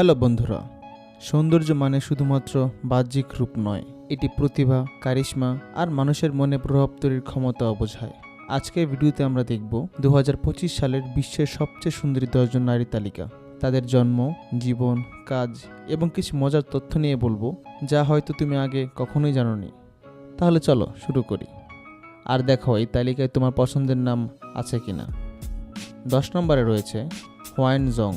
Hello বন্ধুরা, সৌন্দর্য মানে শুধুমাত্র বাহ্যিক রূপ নয়, এটি প্রতিভা, কারিশ্মা আর মানুষের মনে প্রভাব তৈরির ক্ষমতা বোঝায়। আজকের ভিডিওতে আমরা দেখব দু হাজার পঁচিশ সালের বিশ্বের সবচেয়ে সুন্দরী দশজন নারী তালিকা। তাদের জন্ম, জীবন, কাজ এবং কিছু মজার তথ্য নিয়ে বলব, যা হয়তো তুমি আগে কখনোই জানোনি। তাহলে চলো শুরু করি। আর দেখো, এই তালিকায় তোমার পছন্দের নাম আছে কিনা। দশ নম্বরে রয়েছে হোয়াইন জং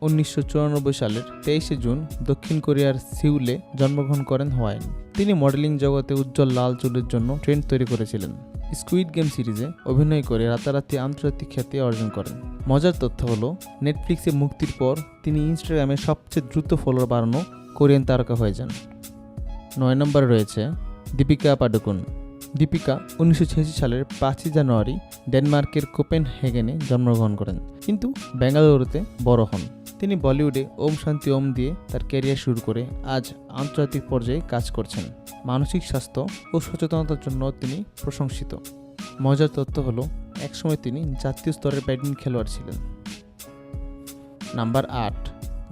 উনিশশো চুরানব্বই সালের তেইশে জুন দক্ষিণ কোরিয়ার সিউলে জন্মগ্রহণ করেন হোয়াইন। তিনি মডেলিং জগতে উজ্জ্বল লাল চুলের জন্য ট্রেন্ড তৈরি করেছিলেন। স্কুইড গেম সিরিজে অভিনয় করে রাতারাতি আন্তর্জাতিক খ্যাতি অর্জন করেন। মজার তথ্য হলো, নেটফ্লিক্সে মুক্তির পর তিনি ইনস্টাগ্রামে সবচেয়ে দ্রুত ফলোয়ার বাড়ানো কোরিয়ান তারকা হয়ে যান। নয় নম্বরে রয়েছে দীপিকা পাডুকোন। দীপিকা উনিশশো ছিয়াশি সালের পাঁচই জানুয়ারি ডেনমার্কের কোপেন হেগেনে জন্মগ্রহণ করেন। কিন্তু বেঙ্গালুরুতে বড় হন। তিনি বলিউডে ওম শান্তি ওম দিয়ে তার ক্যারিয়ার শুরু করে আজ আন্তর্জাতিক পর্যায়ে কাজ করছেন। মানসিক স্বাস্থ্য ও সচেতনতার জন্য তিনি প্রশংসিত। মজার তথ্য হলো, একসময় তিনি জাতীয় স্তরের ব্যাডমিন্টন খেলোয়াড় ছিলেন। নাম্বার আট,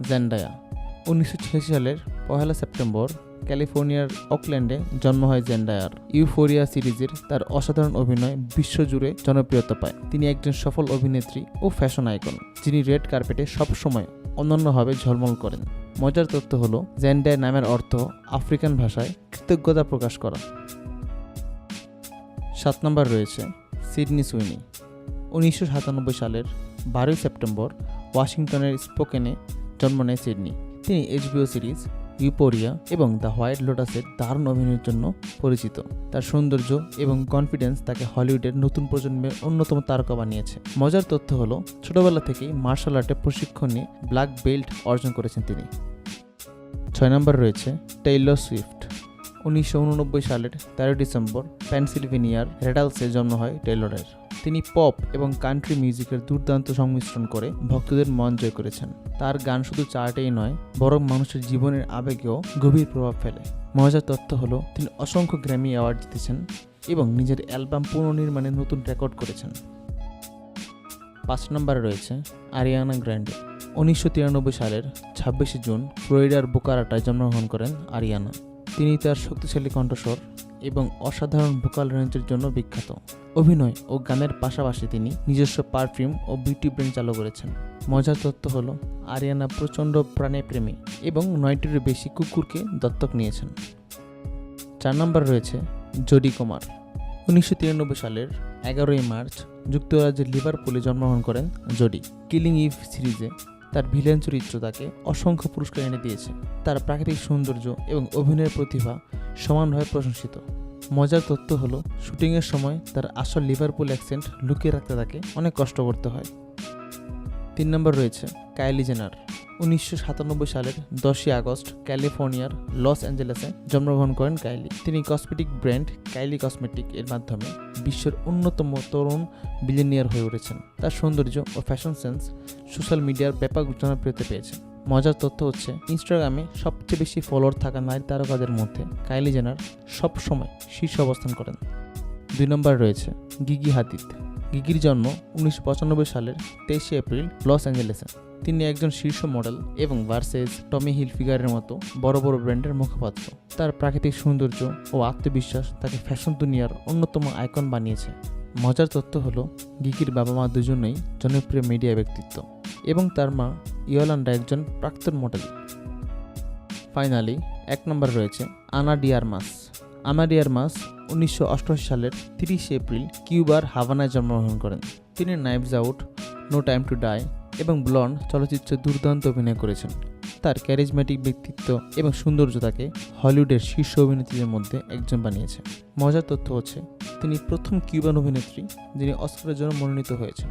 জেন্ডায়া। উনিশশো সালের পহেলা সেপ্টেম্বর ক্যালিফোর্নিয়ার অকল্যান্ডে জন্ম হয় জেন্ডায়ার। ইউফোরিয়া সিরিজের তার অসাধারণ অভিনয় বিশ্বজুড়ে জনপ্রিয়তা পায়। তিনি একজন সফল অভিনেত্রী ও ফ্যাশন আইকন, যিনি রেড কার্পেটে সবসময় অনন্যভাবে ঝলমল করেন। মজার তথ্য হলো, জেন্ডায় নামের অর্থ আফ্রিকান ভাষায় কৃতজ্ঞতা প্রকাশ করা। সাত নম্বর রয়েছে, সিডনি সুইনি। উনিশশো সাতানব্বই সালের বারোই সেপ্টেম্বর ওয়াশিংটনের স্পোকেনে জন্ম নেয় সিডনি। তিনি এইচবিও সিরিজ ইউপোরিয়া এবং দ্য হোয়াইট লোটাসের দারুণ অভিনয়ের জন্য পরিচিত। তার সৌন্দর্য এবং কনফিডেন্স তাকে হলিউডের নতুন প্রজন্মের অন্যতম তারকা বানিয়েছে। মজার তথ্য হলো, ছোটবেলা থেকেই মার্শাল আর্টে প্রশিক্ষণ নিয়ে ব্ল্যাক বেল্ট অর্জন করেছেন তিনি। ছয় নম্বর রয়েছে টেইলর সুইফট উনিশশো উননব্বই সালের তেরো ডিসেম্বর পেনসিলভেনিয়ার রেডালসে জন্ম হয় টেইলরের তিনি পপ এবং কান্ট্রি মিউজিকের দুর্দান্ত সংমিশ্রণ করে ভক্তদের মন জয় করেছেন। তার গান শুধু চার্টেই নয়, বরং মানুষের জীবনের আবেগেও গভীর প্রভাব ফেলে। মজার তথ্য হলো, তিনি অসংখ্য গ্র্যামি অ্যাওয়ার্ড জিতেছেন এবং নিজের অ্যালবাম পুনর্নির্মাণে নতুন রেকর্ড করেছেন। পাঁচ নম্বরে রয়েছে আরিয়ানা গ্র্যান্ডে। উনিশশো তিরানব্বই সালের ছাব্বিশে জুন ফ্লোরিডার বোকারাটায় জন্মগ্রহণ করেন আরিয়ানা। তিনি তার শক্তিশালী কণ্ঠস্বর এবং অসাধারণ ভোকাল রেঞ্জের জন্য বিখ্যাত। অভিনয় ও গানের পাশাপাশি তিনি নিজস্ব পারফিউম ও বিউটি ব্র্যান্ড চালু করেছেন। মজার তথ্য হলো, আরিয়ানা প্রচণ্ড প্রাণে প্রেমী এবং নয়টিরও বেশি কুকুরকে দত্তক নিয়েছেন। চার নম্বর রয়েছে, জডি কুমার। উনিশশো তিরানব্বই সালের এগারোই মার্চ যুক্তরাজ্যের লিভারপুলে জন্মগ্রহণ করেন জডি। কিলিং ইভ সিরিজে তার ভিলেন চরিত্র তাকে অসংখ্য পুরস্কার এনে দিয়েছে। তার প্রাকৃতিক সৌন্দর্য এবং অভিনয়ের প্রতিভা সমানভাবে প্রশংসিত। মজার তথ্য হলো, শুটিংয়ের সময় তার আসল লিভারপুল অ্যাকসেন্ট লুকিয়ে রাখতে তাকে অনেক কষ্ট করতে হয়। তিন নম্বর রয়েছে কাইলি জেনার উনিশশো সাতানব্বই সালের দশই আগস্ট ক্যালিফোর্নিয়ার লস অ্যাঞ্জেলেসে জন্মগ্রহণ করেন কাইলি তিনি কসমেটিক ব্র্যান্ড কাইলি কসমেটিক এর মাধ্যমে বিশ্বের অন্যতম তরুণ বিলিনিয়ার হয়ে উঠেছেন। তার সৌন্দর্য ও ফ্যাশন সেন্স সোশ্যাল মিডিয়ার ব্যাপক জনপ্রিয়তা পেয়েছে। মজার তথ্য হচ্ছে, ইনস্টাগ্রামে সবচেয়ে বেশি ফলোয়ার থাকা নারী তারকাদের মধ্যে কাইলি জেনার সবসময় শীর্ষ অবস্থান করেন। দুই নম্বর রয়েছে গিগি হাদিদ গিগির জন্ম উনিশশো পঁচানব্বই সালের তেইশে এপ্রিল লস অ্যাঞ্জেলেসে। তিনি একজন শীর্ষ মডেল এবং ভার্সেস টমি হিল ফিগারের মতো বড় বড় ব্র্যান্ডের মুখপাত্র। তার প্রাকৃতিক সৌন্দর্য ও আত্মবিশ্বাস তাকে ফ্যাশন দুনিয়ার অন্যতম আইকন বানিয়েছে। মজার তথ্য হলো, গিগির বাবা মা দুজনেই জনপ্রিয় মিডিয়া ব্যক্তিত্ব। এবং তার মা ইয়োলান্ডা একজন প্রাক্তন মডেল। ফাইনালি এক নম্বর রয়েছে আনা ডিয়ারমাস আনা ডিয়ারমাস উনিশশো অষ্টআশি সালের তিরিশে এপ্রিল কিউবার হাভানায় জন্মগ্রহণ করেন। তিনি knives out, no time to die এবং ব্লন্ড চলচ্চিত্রে দুর্দান্ত অভিনয় করেছেন। তার ক্যারিজম্যাটিক ব্যক্তিত্ব এবং সৌন্দর্য তাকে হলিউডের শীর্ষ অভিনেত্রীদের মধ্যে একজন বানিয়েছে। মজার তথ্য হচ্ছে, তিনি প্রথম কিউবান অভিনেত্রী যিনি অস্কারের জন্য মনোনীত হয়েছেন।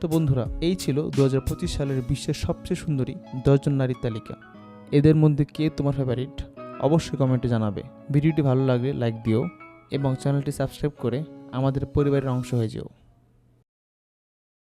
তো বন্ধুরা, এই ছিল দু হাজার পঁচিশ সালের বিশ্বের সবচেয়ে সুন্দরী দশজন নারীর তালিকা। এদের মধ্যে কে তোমার ফেভারিট অবশ্যই কমেন্টে জানাবে। ভিডিওটি ভালো লাগলে লাইক দিও এবং চ্যানেলটি সাবস্ক্রাইব করে আমাদের পরিবারের অংশ হয়ে যেও।